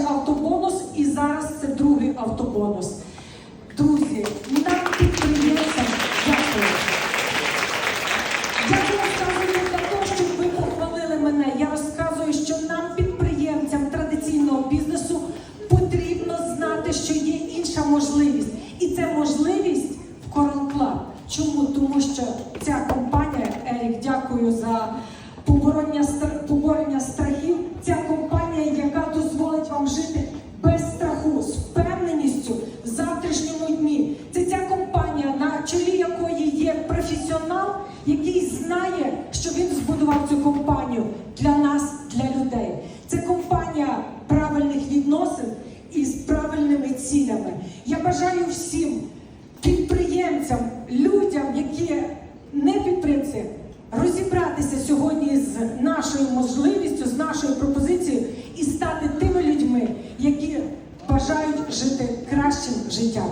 перший автобонус і зараз це другий автобонус. Друзі, нам підприємцям дякую. Я розказую для того, щоб ви похвалили мене. Я розказую, що нам, підприємцям традиційного бізнесу, потрібно знати, що є інша можливість. І це можливість в Coral Club. Чому? Тому що ця компанія, Ерік, дякую за поборення, стра- поборення страхів. Ця компанія, яка дозволить вам жити без страху, з впевненістю в завтрашньому дні. Це ця компанія, на чолі якої є професіонал, який знає, що він збудував цю компанію для нас, для людей. Це компанія правильних відносин і з правильними цілями. Я бажаю всім підприємцям, людям, які не підприємці, розібратися сьогодні з нашою можливістю, з нашою пропозицією і стати тими людьми, які бажають жити кращим життям.